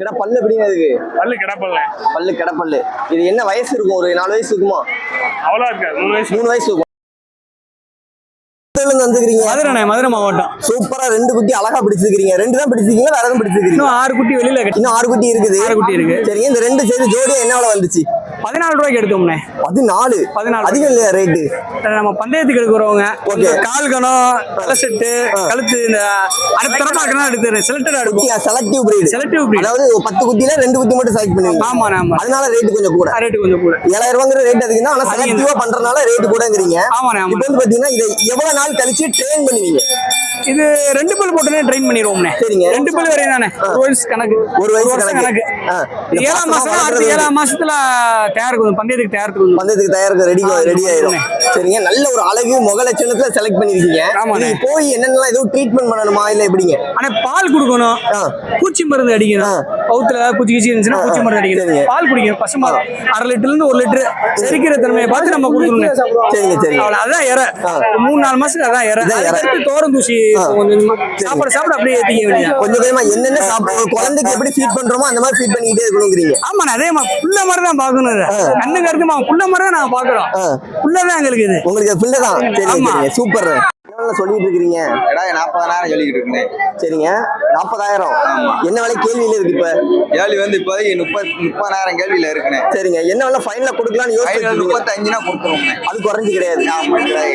கிட பல்லு எப்படிங்க இருக்கு பல்லு கிடப்பல்ல. பல்லு கிடப்பல்லு. இது என்ன வயசு இருக்கும்? ஒரு நாலு வயசு இருக்குமா? அவ்வளோ இருக்காது. மூணு வயசு மூணு வயசு இருக்கும். வந்துக்கிறீங்க மதுரைண்ணே மதுரை மாவட்டம். சூப்பரா ரெண்டு குட்டி அழகா பிடிச்சிருக்கீங்க ரெண்டு தான் பிடிச்சிருக்கீங்க வேற எதுவும் பிடிச்சிருக்கீங்க இன்னும் ஆறு குட்டி வெளியில இன்னும் ஆறு குட்டி இருக்குது. ஆறு குட்டி இருக்கு. சரிங்க இந்த ரெண்டு சேர்த்து ஜோடியா என்ன வந்துச்சு? பதினாலு ரூபாய்க்கு எடுத்தோம்ண்ணே. பதினாலு. பதினாலு. அதிகம் இல்லையா ரேட்டு நம்ம பந்தயத்துக்கு எடுக்கிறவங்க. இந்த கால் கணம் தலை செட்டு கழுத்து இந்த அடுத்தரமா இருக்கணும் எடுத்துறேன் செலக்டடா குட்டி எடுக்கும் செலக்டிவ் பிரீடு செலக்டிவ் breed. அதாவது ஒரு பத்து குட்டில ரெண்டு குட்டி மட்டும் செலக்ட் பண்ணுவீங்க. ஆமாண்ணே ஆமா அதனால ரேட் கொஞ்சம் கூட. ரேட்டு கொஞ்சம் கூட. ஏழாயிரம் ரூபாங்கிற ரேட் அதிகம் தான் ஆனா செலக்டிவா பண்றதுனால ரேட் கூடங்கிறீங்க. ஆமாண்ணே இப்போ வந்து பாத்தீங்கன்னா இதை எவ்வளவு நாள் கழிச்சு ட்ரெயின் பண்ணுவீங்க? இது ரெண்டு பல் போட்டுனே ட்ரெயின் பண்ணிடுவோம்ண்ணே. சரிங்க. ரெண்டு பல் வரையும் தானே ஒரு வயசு கணக்கு. ஒரு வயசு கணக்கு. ஏழாம் மாசம் அடுத்த ஏழாம் மாசத்துல தயாருக்கு பந்தயத்துக்கு தயாருக்கு பந்தயத்துக்கு தயாருக்கு ரெடி ரெடி ஆயிரும். சரிங்க? நல்ல ஒரு அழகு முக லட்சணத்துல செலக்ட் பண்ணிருக்கீங்க. நீங்க போய் என்னென்னலாம் எதுவும் ட்ரீட்மெண்ட் பண்ணணுமா? இல்ல எப்படிங்க? ஆனா பால் கொடுக்கணும். பூச்சி மருந்து அடிக்கணும். பவுத்துல பூச்சி கீச்சி இருந்துச்சுன்னா பூச்சி மருந்து. அடிக்கணும். பால் குடிக்கணும். பசுமால் அரை லிட்டர்ல இருந்து ஒரு லிட்டர் செரிக்கிற தன்மையை பார்த்து நம்ம கொடுக்கணும் சரிங்க சரிங்க. அவ்வளவு அதான் இற. மூணு நாலு மாசத்துக்கு அதான் இற. தோரம் தூசி சாப்பிட சாப்பிட அப்படியே ஏத்திக்க வேண்டியது கொஞ்சம் கொஞ்சமா என்னென்ன சாப்பிட ஒரு குழந்தைக்கு எப்படி ஃபீட் பண்றோமோ அந்த மாதிரி ஃபீட் பண்ணிக்கிட்டே இருக்கணுங்கிறீங்க. ஆமாண்ணே அதே மாதிரி புள்ள மாதிரி தான் பார்க்கணும் இதை. கண்ணுக்கு அறுத்துமா புள்ள தான் நாங்க பாக்குறோம் ஆ. புள்ள தான் எங்களுக்கு இது உங்களுக்கு பிள்ளை தான் சரிங்க ஆமா. சரிங்க சூப்பர் என்ன சொல்லிட்டு இருக்கிறீங்க கிடாய் நாற்பதாயிரம் சொல்லிக்கிட்டு இருக்கேன் சரிங்க நாற்பதாயிரம் என்ன விலை கேள்வியில இருக்கு இப்ப? கேள்வி வந்து இப்போதைக்கு முப்பத் முப்பதாயிரம் கேள்வியில இருக்குண்ணே. சரிங்க. என்ன விலை ஃபைனலா கொடுக்கலாம்னு யோசிச்சு முப்பத்தஞ்சுனா கொடுத்துருவோம்ண்ணே. அது குறைஞ்சு கிடையாது.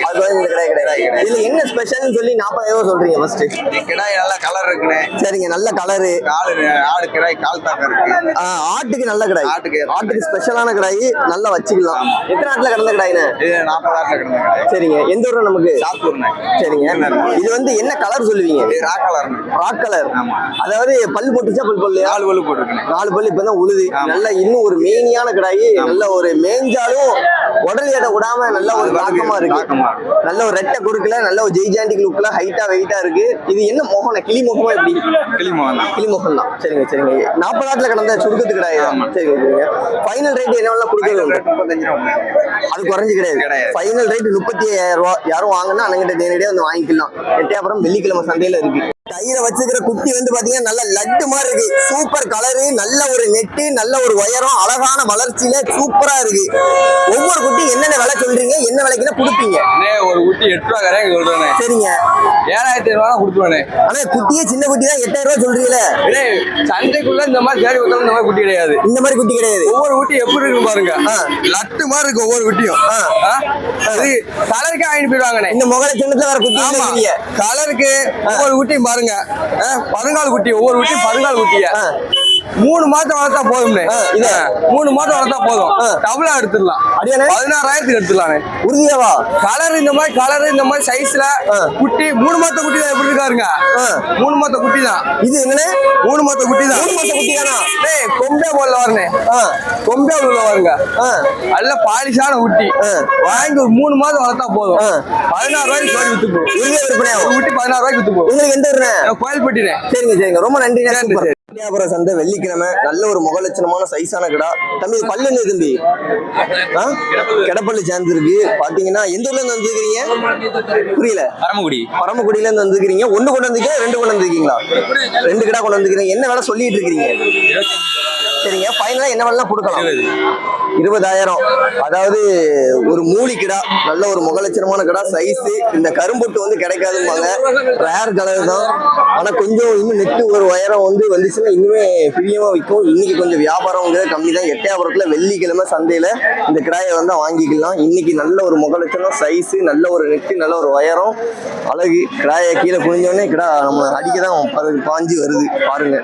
அது குறைஞ்சு கிடையாது. கிடையாது. இதுல என்ன ஸ்பெஷல்னு சொல்லி நாற்பதாயிரம் சொல்றீங்க ஃபர்ஸ்ட் கிடாய் நல்ல கலர் இருக்குண்ணே. சரிங்க நல்ல கலரு காலு ஆடு கிடாய் கால் தாக்கம் இருக்கு. ஆட்டுக்கு நல்ல கடாய். ஆட்டுக்கு. ஆட்டுக்கு ஸ்பெஷலான கடாய் நல்லா வச்சுக்கலாம். எத்தனை நாட்டுல கிடந்த கடாய்னு இது நாற்பதாயிரத்துல கிடந்த கிடாய். சரிங்க. எந்த ஊர்ல நமக்கு? சாத்தூர்ண்ணே. சரிங்க. இது வந்து என்ன கலர் சொல்லுவீங்க? இது ரா கலர்ண்ணே ராக் கலர். அதாவது பல் போட்டுச்சா பல் பல்லையா நாலு வலு போட்டுருக்குண்ணே நாலு பல் இப்பதான் உழுது. ஆமா. நல்ல இன்னும் ஒரு மேனியான கடாயி நல்ல ஒரு மேய்ஞ்சாலும் உடல் எடை விடாம நல்ல ஒரு தாக்கமா இருக்கு. நல்ல ஒரு ரெட்டை குறுக்குல நல்ல ஒரு ஜெய்ஜாண்டிக் லுக்ல ஹைட்டா வெயிட்டா இருக்கு. இது என்ன மோகன கிளி முகமா எப்படி? கிளிமோகன் தான். கிளி முகம் தான். சரிங்க சரிங்க. நாற்பதாட்டுல கடந்த சுருக்கத்து கடாய் ஆமா. சரிங்க சரிங்க ஃபைனல் ரேட் என்ன ஃபைனல் கொடுக்குறது ரேட் முப்பத்தஞ்சு ரூபா. அது குறைஞ்சு கிடையாது. கிடையாது. ஃபைனல் ரேட் முப்பத்தி ஐயாயிரம் ரூபா. யாரும் வாங்கினா அண்ணங்கிட்ட நேரடியாக வந்து வாங்கிக்கலாம். எட்டயபுரம் வெள்ளிக்கிழமை சந்தையில் இருக்கு. கையில வச்சுக்கிற குட்டி வந்து பாத்தீங்கன்னா நல்ல லட்டு மாதிரி இருக்கு. சூப்பர் கலரு நல்ல ஒரு நெட்டு நல்ல ஒரு உயரம் அழகான வளர்ச்சியில சூப்பரா இருக்கு. ஒவ்வொரு குட்டி என்னென்ன விலை சொல்றீங்க? என்ன விலைக்குன்னா கொடுப்பீங்க. ஒரு குட்டி எட்டு ரூபா கரையாங்க சொல்றேனே. சரிங்க. ஏழாயிரத்தி ஐநூறுவா கொடுத்துருவானே. ஆனா குட்டியே சின்ன குட்டி தான் எட்டாயிரம் ரூபாய் சொல்றீங்களே. சந்தைக்குள்ள இந்த மாதிரி தேடி கொடுத்தாலும் இந்த மாதிரி குட்டி கிடையாது. இந்த மாதிரி குட்டி கிடையாது. ஒவ்வொரு குட்டி எப்படி இருக்கு பாருங்க. லட்டு மாதிரி இருக்கு ஒவ்வொரு குட்டியும். கலருக்கே வாங்கிட்டு போயிடுவாங்கண்ணே. இந்த முகல சின்னத்துல வேற குட்டி கலருக்கு ஒவ்வொரு குட்டியும் பாருங்க. பாருங்க. பருங்கால் குட்டி ஒவ்வொரு குட்டியும் பருங்கால் குட்டிய. மூணு மாசம் வளர்த்தா போதும்ண்ணே ஆ, இது. மூணு மாசம் வளர்த்தா போதும். டபுளா எடுத்துடலாம்? பதினாறாயிரத்துக்கு எடுத்துடலாண்ணே உறுதியாவா? கலர் இந்த மாதிரி கலர் இந்த மாதிரி சைஸ்ல. குட்டி மூணு மாத்த குட்டி தான் எப்படி இருக்காருங்க. மூணு மாத்த குட்டி தான் இது என்னன்னு மூணு மாத்த குட்டி தான் மூணு மாசம் குட்டி தானா டேய் கொம்பே போல வரனே கொம்பே உள்ள வருங்க நல்ல பாலிஷான குட்டி. வாங்கி ஒரு மூணு மாதம் வளர்த்தா போதும். பதினாறு ரூபாய்க்கு கோழி வித்து போகும் உறுதியா குட்டி பதினாறு ரூபாய்க்கு வித்து போகும் உங்களுக்கு எந்த ஊருண்ணே? கோயில் பட்டினே சரிங்க சரிங்க. ரொம்ப நன்றி வியாபார சந்தை வெள்ளிக்கிழமை நல்ல ஒரு முகலட்சணமான சைஸான கடா. தம்பி இது பல்லு என்ன தம்பி? ஆ? கிடப்பள்ளி சேர்ந்துருக்கு பாத்தீங்கன்னா எந்த ஊர்ல இருந்து வந்துருக்கீங்க? புரியல. பரமக்குடி. பரமக்குடியில இருந்து வந்துருக்கீங்க. ஒண்ணு கொண்டு வந்திருக்கீங்க ரெண்டு கொண்டு வந்திருக்கீங்களா? ரெண்டு கடா கொண்டு வந்திருக்கீங்க. என்ன வேலை சொல்லிட்டு இருக்கீங்க? சரிங்க. ஃபைனலா என்ன வேலை கொடுக்கலாம்? இருபதாயிரம். அதாவது ஒரு மூலி கிடா நல்ல ஒரு முகலட்சணமான கிடா சைஸ் இந்த கரும்புட்டு வந்து கிடைக்காதும்பாங்க. ரேர் கலர் தான். ஆனா கொஞ்சம் இன்னும் நெட்டு ஒரு உயரம் வந்து வந்துச்சுன்னா இன்னுமே பிரியமா விற்கும். இன்னைக்கு கொஞ்சம் வியாபாரங்கிறது கம்மி தான். எட்டயபுரத்துல வெள்ளிக்கிழமை சந்தையில இந்த கிடாயை வந்து வாங்கிக்கலாம். இன்னைக்கு நல்ல ஒரு முகலட்சணம் சைஸ் நல்ல ஒரு நெட்டு நல்ல ஒரு உயரம் அழகு. கிடாயை கீழே குனிஞ்சோடனே கிடா நம்ம அடிக்க தான் பாஞ்சு வருது. பாருங்க.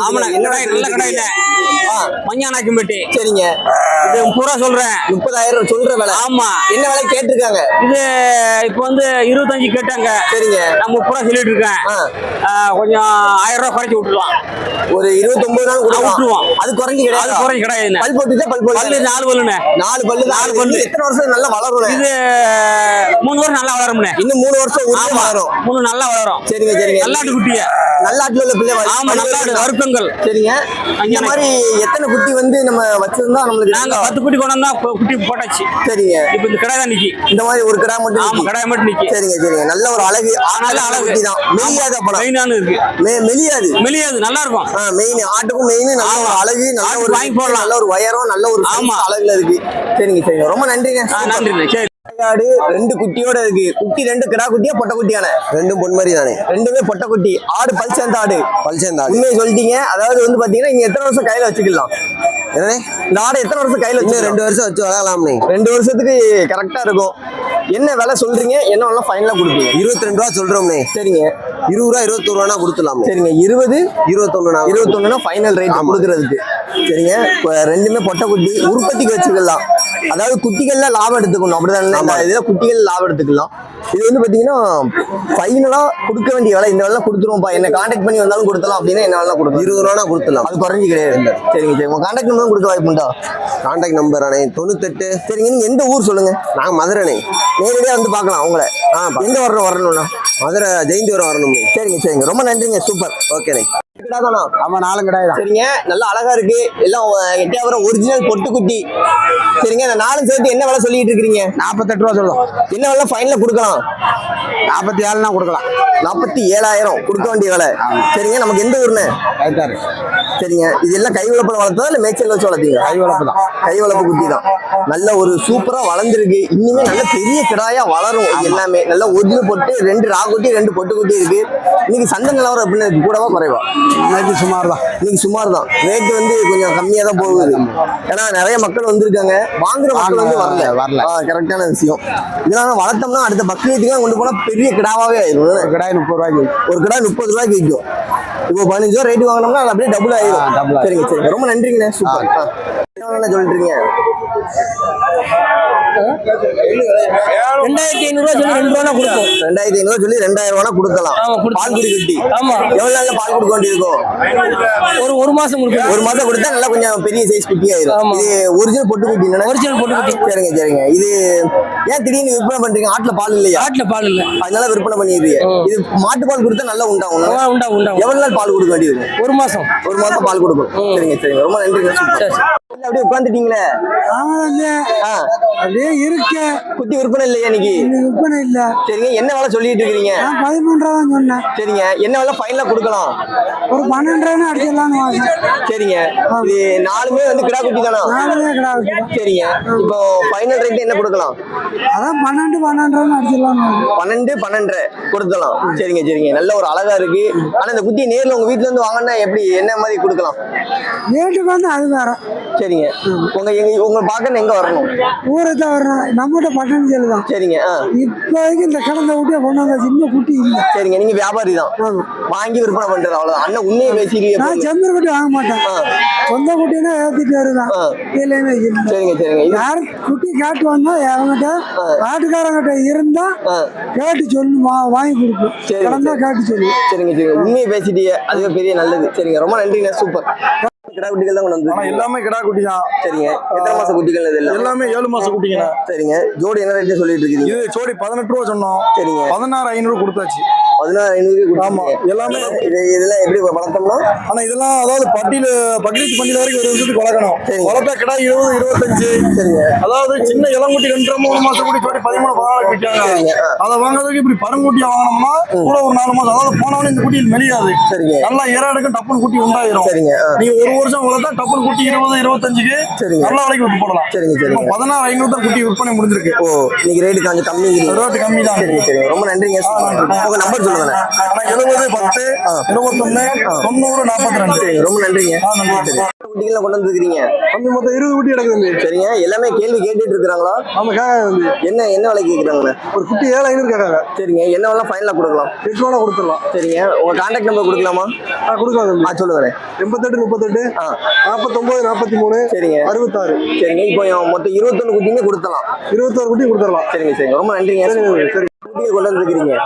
ஆமாண்ணே என்ன கடாய் நல்ல கடாய் ஆ, மஞ்சானாக்கிம்பட்டி சரிங்க. இது பூரா சொல்றேன். முப்பதாயிரம் சொல்ற விலை. ஆமா. என்ன விலை கேட்டிருக்காங்க? இது இப்போ வந்து இருபத்தஞ்சு கேட்டாங்க. சரிங்க. நான் முப்பது ரூபா சொல்லிட்டு இருக்கேன் கொஞ்சம் ஆயிரம் ரூபாய் குறைச்சி விட்டுருவான். ஒரு இருபத்தொன்பது நாள். விட்டுருவோம். அது குறைஞ்சு அது கிடையாது குறைஞ்சி கிடையாது. பல் போட்டுச்சா பல் போட்டு. நாலு பல்லுண்ணே. நாலு பல்லு. நாலு பல்லு. எத்தனை வருஷம் நல்லா வளரும் இது மூணு வருஷம் நல்லா வளரும்ண்ணே. இன்னும் மூணு வருஷம் வளரும். மூணு நல்லா வளரும். சரிங்க சரிங்க. நல்லாட்டு குட்டிய. நல்லாட்டுல உள்ள பிள்ளை ஆமா நல்லாட்டு. வருத்தங்கள். சரிங்க. இந்த. மாதிரி எத்தனை குட்டி வந்து நம்ம வச்சிருந்தா நம்மளுக்கு நாங்க பத்து குட்டி கொண்டு வந்தா குட்டி போட்டாச்சு. சரிங்க. இப்ப இந்த கடை தான் நிக்கி. இந்த மாதிரி ஒரு கிடா மட்டும் ஆமா. கடை மட்டும் நிக்கி. சரிங்க சரிங்க. நல்ல ஒரு அழகு. நல்ல அழகு. தான். மெலியாத படம் மெயினான இருக்கு. மெலியாது. மெலியாது நல்லா இருக்கும். மெயின் ஆட்டுக்கும் மெயின் நல்ல ஒரு. அழகு நல்ல ஒரு வாங்கி போடலாம். நல்ல ஒரு உயரம் நல்ல ஒரு ஆமா. அழகுல இருக்கு. சரிங்க சரிங்க. ரொம்ப நன்றிங்க. ஆ, நன்றி சரி. ஆடு ரெண்டு குட்டியோட இருக்கு. குட்டி ரெண்டு கிடா குட்டியா பொட்டை குட்டியான? ரெண்டும் பொன்மரி தானே? ரெண்டுமே பொட்டை குட்டி. ஆடு பல் சேர்ந்த ஆடு. பல் சேர்ந்தா உண்மையை சொல்லிட்டீங்க. அதாவது வந்து பாத்தீங்கன்னா நீங்க எத்தனை வருஷம் கையில வச்சுக்கலாம்? இந்த ஆடு எத்தனை வருஷம் கையில வச்சு ரெண்டு வருஷம் வச்சு வளர்க்கலாம்னே ரெண்டு வருஷத்துக்கு கரெக்டா இருக்கும். என்ன விலை சொல்றீங்க? என்ன வேலை ஃபைனலா கொடுப்பீங்க. இருபத்தி ரெண்டு ரூபா சொல்றோம்னே சரிங்க. இருபது ரூபா இருபத்தொரு ரூபா கொடுத்துலாமே சரிங்க. இருபது இருபத்தொன்னு இருபத்தொன்னுனா ஃபைனல் ரேட் கொடுக்கறதுக்கு. சரிங்க. ரெண்டுமே பொட்டை குட்டி. உற்பத்திக்கு வச்சுக்கலாம். அதாவது குட்டிகள்ல லாபம் எடுத்துக்கணும். அப்படிதானே இதுல குட்டிகள் லாபம் எடுத்துக்கலாம். இது வந்து பாத்தீங்கன்னா ஃபைனலா கொடுக்க வேண்டிய விலை. இந்த வேலை கொடுத்துருவோம்ப்பா. என்ன கான்டாக்ட் பண்ணி வந்தாலும் கொடுத்தலாம். அப்படின்னா என்ன வேலை கொடுக்கும் இருபது ரூபா கொடுத்துலாம் அது குறைஞ்சி கிடையாது. சரிங்க சரி. உங்க கான்டாக்ட் நம்பர் கொடுக்க வாய்ப்புண்டா கான்டாக்ட் நம்பர் அண்ணே தொண்ணூத்தெட்டு. சரிங்க நீங்க எந்த ஊர் சொல்லுங்க? நாங்க மதுரைண்ணே நேரடியா வந்து பார்க்கலாம் உங்களை. ஆ எங்க வரணும் வரணும்னா? மதுரை ஜெயந்திபுரம் வரணும்னே சரிங்க சரிங்க. ரொம்ப நன்றிங்க. சூப்பர். ஓகேண்ணே ஆமா நாலும் கிடையாது சரிங்க. நல்லா அழகா இருக்கு. எல்லாம் எட்டாயிரம் ஒரிஜினல் பொட்டுக்குட்டி. சரிங்க நாலும் சேர்த்து என்ன விலை சொல்லிட்டு இருக்கிறீங்க? நாற்பத்தெட்டு ரூபா சொல்லும் என்ன விலை? ஃபைனல கொடுக்கலாம். நாற்பத்தி ஏழுனா கொடுக்கலாம். நாற்பத்தி ஏழாயிரம் கொடுக்க வேண்டிய விலை. சரிங்க நமக்கு எந்த ஊர்னு ரைட்டாரு சரிங்க இது எல்லாம் கை வளர்ப்புல வளர்த்ததா இல்ல மேய்ச்சல் வச்சு வளர்த்தீங்க கை வளர்ப்பு தான். கை வளர்ப்பு குட்டி தான். நல்ல ஒரு சூப்பரா வளர்ந்துருக்கு. இனிமே நல்ல பெரிய கிடாயா வளரும் எல்லாமே. நல்ல ஒரிஜினல் பொட்டு ரெண்டு ராகுட்டி ரெண்டு பொட்டு குட்டி இருக்கு. இன்னைக்கு சந்தை நிலவரம் அப்படின்னு கூடவா குறைவா? இன்னைக்கு சுமார் தான் இன்னைக்கு சுமார் தான் ரேட் வந்து கொஞ்சம் கம்மியா தான் போகுது ஏன்னா நிறைய மக்கள் வந்திருக்காங்க. வாங்குற மக்கள் வந்து வரல. வரல. கரெக்டான விஷயம். இதெல்லாம் வளர்த்தோம்னா அடுத்த பக்ரீத்துக்கு கொண்டு போனா பெரிய கிடாவாவே ஆயிரும். கடாய் முப்பது ரூபாய்க்கு ஒரு கிடா முப்பது ரூபாய்க்கு விற்கும் இப்போ பதினஞ்சு ரூபா ரேட் வாங்கினோம்னா அது அப்படியே டபுள் ஆயிரும். ஆ, double ஆயிரும். சரிங்க சரிங்க. ரொம்ப நன்றிங்கண்ணே. சூப்பர். சொல்லிட்டு ரெண்டாயிரத்தி ஐநூறு ரூபா சொல்லி ரெண்டு ரூபா கொடுப்போம். ரெண்டாயிரத்தி ஐநூறு சொல்லி ரெண்டாயிரம் ரூபா கொடுக்கலாம். ஆமா, கொடுக்கலாம். பால் குடி கட்டி ஆமா. எவ்வளவு நாள்ல பால் கொடுக்க வேண்டியிருக்கும் ஒரு ஒரு மாசம் ஒரு மாசம் கொடுத்தா நல்லா கொஞ்சம் பெரிய சைஸ் குட்டி ஆயிரும். இது ஒரிஜினல் பொட்டு குட்டி ஒரிஜினல் பொட்டு குட்டி. சரிங்க சரிங்க. இது ஏன் திடீர்னு விற்பனை பண்றீங்க? ஆட்டுல பால் இல்லையா? காட்டுல பால் இல்ல. அதனால விற்பனை பண்ணிடுறீங்க. இது மாட்டு பால் கொடுத்தா நல்லா உண்டாகும் ஆ, உண்டா உண்டா எவ்வளவு நாள் பால் கொடுக்க வேண்டியது ஒரு மாசம். ஒரு மாசம் பால் கொடுக்கும் சரிங்க சரிங்க. ரொம்ப. இல்ல, அப்படியே உட்காந்துட்டீங்களே அப்படியே இருக்க குட்டி விற்பனை இல்லையா இன்னைக்கு? விற்பனை இல்ல. சரிங்க என்ன வேலை சொல்லிட்டு இருக்கிறீங்க? நான் பதிமூன்று ரூபா தான் சொன்னேன். சரிங்க என்ன வேலை? ஃபைனலா கொடுக்கலாம். ஒரு பன்னெண்டு ரூபாய் அடிச்சிடலாம்னு வாங்க. சரிங்க இது நாலுமே வந்து கிடா குட்டி தானா? நாலுமே கிடாது சரிங்க இப்போ ஃபைனல் ரேட் என்ன கொடுக்கலாம்? அதான் பன்னெண்டு பன்னெண்டு ரூபாய் அடிச்சிடலாம்னு வாங்க. பன்னெண்டு பன்னெண்டு கொடுக்கலாம் சரிங்க சரிங்க நல்ல ஒரு அழகா இருக்கு. ஆனா இந்த குட்டியை நேர்ல உங்க வீட்ல இருந்து வாங்கினா எப்படி என்ன மாதிரி கொடுக்கலாம்? ரேட்டுக்கு வந்து அது வேற. சரிங்க. உங்க எங்க உங்க பார்க்க எங்க வரணும்? ஊரை தான் வரணும். நம்மகிட்ட பட்டன் செல்லு தான். சரிங்க இப்போதைக்கு இந்த கடந்த குட்டியை கொண்டு வந்த சின்ன குட்டி இல்லை. சரிங்க நீங்க வியாபாரி தான். வாங்கி விற்பனை பண்றது அவ்வளவுதான். அண்ணன் உண்மையை பேசிக்கிறீங்க நான் செம்மறி குட்டி வாங்க மாட்டேன். சொந்த குட்டினா ஏற்றிட்டு வருவேன். ஆ. இல்லைன்னு இல்லை சரிங்க சரிங்க. யார் குட்டி கேட்டு வந்தா அவங்ககிட்ட காட்டுக்காரங்கிட்ட இருந்தா. கேட்டு சொல்லு வா- வாங்கி கொடுப்போம். சரி, கிடந்தா. கேட்டு சொல்லு. சரிங்க சரிங்க உண்மையை பேசிட்டீங்க அதுவே பெரிய நல்லது. சரிங்க ரொம்ப நன்றிங்க சூப்பர். கிடா குட்டிகள் தான் கொண்டு வந்து எல்லாமே கிடா குட்டி தான் சரிங்க. எத்தனை மாசம் குட்டிகள் இது எல்லாம்? ஏழு மாசம் குட்டிங்கண்ணா சரிங்க. ஜோடி என்ன ரேட்டு சொல்லிட்டு இருக்கீங்க? இது ஜோடி பதினெட்டு ரூபா சொன்னோம். சரிங்க. பதினாறு ஐநூறு கொடுத்தாச்சு. பதினாறு ஐநூறு ஆமா, எல்லாமே- இது இதெல்லாம் எப்படி வளர்த்தோம்னா ஆனா இதெல்லாம் அதாவது பட்டியில பக்ரீத் பண்டிகை வரைக்கும் ஒரு வருஷத்துக்கு வளர்க்கணும். வளர்த்தா கிடா இருபது இருபத்தஞ்சு. சரிங்க. அதாவது சின்ன இளங்குட்டி ரெண்டு மூணு மாசம் குட்டி ஜோடி பதிமூணு பதினாலு விற்காங்க அதை வாங்குறதுக்கு இப்படி பருங்குட்டியா வாங்கினோம்னா கூட ஒரு நாலு மாசம். அதாவது போனவனே இந்த குட்டியில் மெலியாது. சரிங்க. நல்லா இற எடுக்கும் டப்புன்னு குட்டி உண்டாயிரும். சரிங்க. நீங்க ஒரு வருஷம் வளர்த்தா டப்புன்னு குட்டி இருபது இருபத்தஞ்சுக்கு சரிங்க. நல்ல விலைக்கு விட்டு போடலாம் சரிங்க சரிங்க. பதினாறு ஐநூறு தான் குட்டி விற்பனை முடிஞ்சிருக்கு. ஓ இன்னைக்கு ரேட்டு கொஞ்சம் கம்மிங்கிறீங்க ரேட்டு கம்மி தான். சரிங்க சரிங்க. ரொம்ப நன்றிங்க. உங்க நம்பர் சொல்லுங்க எழுபது பத்து இருபத்தொன்னு தொண்ணூறு நாற்பத்தி ரெண்டு. சரிங்க ரொம்ப நன்றிங்க. சரி குட்டிகளை கொண்டு வந்துருக்கீங்க கொஞ்சம் மொத்தம் இருபது குட்டி கிடக்குது சரிங்க எல்லாமே கேள்வி கேட்டுட்டு இருக்கிறாங்களா? ஆமா கேட்க வந்து என்ன என்ன விலை கேட்குறாங்கண்ணே? ஒரு குட்டி ஏழு ஐநூறு கேட்காங்க சரிங்க என்ன விலை ஃபைனலாக கொடுக்கலாம். எட்டு ரூபா கொடுத்துடலாம். சரிங்க உங்க கான்டாக்ட் நம்பர் கொடுக்கலாமா? ஆ கொடுக்கலாம் ஆ சொல்லுங்கண்ணே. எண்பத்தெட்டு முப்பத்தெட்டு. நாற்பத்தொன்பது நாற்பத்தி மூணு சரிங்க. அறுபத்தாறு. சரிங்க. இப்போ மொத்தம் இருபத்தொன்னு குட்டிங்க கொடுத்தலாம் இருபத்தாறு குட்டி கொடுத்துடலாம். சரிங்க சரிங்க. ரொம்ப நன்றிங்க. சரி சரி குட்டிகள் கொண்டு வந்துருக்கீங்க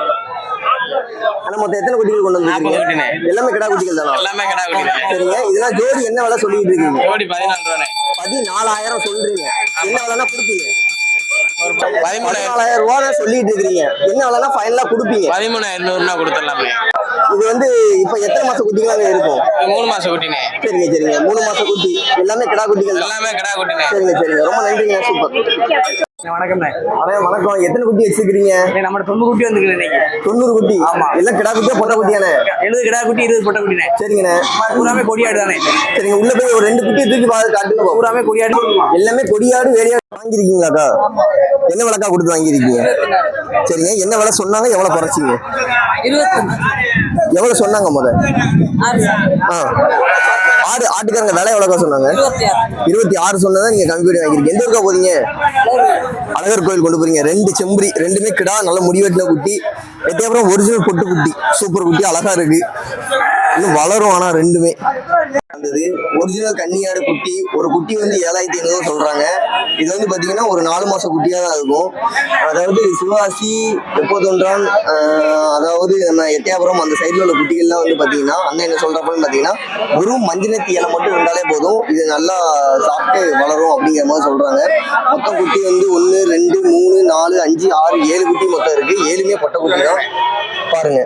ஆனா மொத்தம் எத்தனை குட்டிகள் கொண்டு வந்துருக்கீங்க எல்லாமே கிடா குட்டிகள் தானா? எல்லாமே கடா குட்டி சரிங்க. இதெல்லாம் ஜோடி என்ன விலை சொல்லிட்டு இருக்கீங்க? ஜோடி பதினாலு ரூபாய் பதினாலாயிரம் சொல்றீங்க. என்ன விலைனா கொடுப்பீங்க? ஒரு பதிமூணாயிரம். பதினாலாயிரம் ரூபா தான் சொல்லிட்டு இருக்கிறீங்க என்ன விலைனா ஃபைனலா கொடுப்பீங்க? பதிமூணாயிரம் கொடுத்துடலாமே. இது வந்து இப்ப எத்தனை மாசம் குட்டிகளாங்க இருக்கும்? மூணு மாசம் குட்டினே சரிங்க சரிங்க. மூணு மாசம் குட்டி. எல்லாமே கிடா குட்டிகள் எல்லாமே கடா குட்டினே சரிங்க சரிங்க. ரொம்ப நன்றிங்க. சூப்பர். வணக்கம்ண்ணே. அண்ணே வணக்கம். எத்தனை குட்டி வச்சிருக்கீங்க நம்ம தொண்ணூறு குட்டி வந்துருக்கு இன்னைக்கு. தொண்ணூறு குட்டி. ஆமா. எல்லாம் கிடா குட்டியா பொட்டை குட்டியானே எழுபது கிடா குட்டி இருபது பொட்டை குட்டினே சரிங்கண்ணே. பூராமே கொடியாடு தானே சரிங்க உள்ள போய் ஒரு ரெண்டு குட்டியை தூக்கி பார்த்து காட்டுங்க. பூராமே கொடியாடு எல்லாமே கொடியாடு வேலையாடு வாங்கியிருக்கீங்களாக்கா என்ன விலைக்கா கொடுத்து வாங்கியிருக்கீங்க? சரிங்க என்ன விலை சொன்னாங்க எவ்வளவு குறைச்சிங்க? எவ்வளவு சொன்னாங்க முத? ஆ. ஆடு ஆட்டுக்காரங்க விலை எவ்வளோக்கா சொன்னாங்க? இருபத்தி ஆறு. சொன்னதை நீங்க கம்மி பண்ணி வாங்கிருக்கீங்க. எந்த ஊருக்கா போறீங்க? அழகர். கோயில் கொண்டு போறீங்க. ரெண்டு செம்பரி ரெண்டுமே கிடா நல்ல முடிவெட்டின குட்டி. எட்டயபுரம் ஒரிஜினல் பொட்டு குட்டி. சூப்பர் குட்டி அழகா இருக்கு. வளரும் ஆனா ரெண்டுமே. வந்தது. ஒரிஜினல் கன்னியாடு குட்டி. ஒரு குட்டி வந்து ஏழாயிரத்தி ஐநூறு சொல்றாங்க. இது வந்து பாத்தீங்கன்னா ஒரு நாலு மாச குட்டியா தான் இருக்கும். அதாவது சிவாசி எப்போதொன்றான் அதாவது நம்ம எத்தியாபுரம் அந்த சைடுல உள்ள குட்டிகள்லாம் வந்து பாத்தீங்கன்னா அண்ணன் என்ன சொல்றப்பன்னு பாத்தீங்கன்னா வெறும் மஞ்சனத்தி இலை மட்டும் இருந்தாலே போதும். இது நல்லா சாப்பிட்டு வளரும் அப்படிங்கிற மாதிரி சொல்றாங்க. மொத்தம் குட்டி வந்து ஒன்று ரெண்டு மூணு நாலு அஞ்சு ஆறு ஏழு குட்டி மொத்தம் இருக்கு. ஏழுமே பொட்டை குட்டி தான். பாருங்க.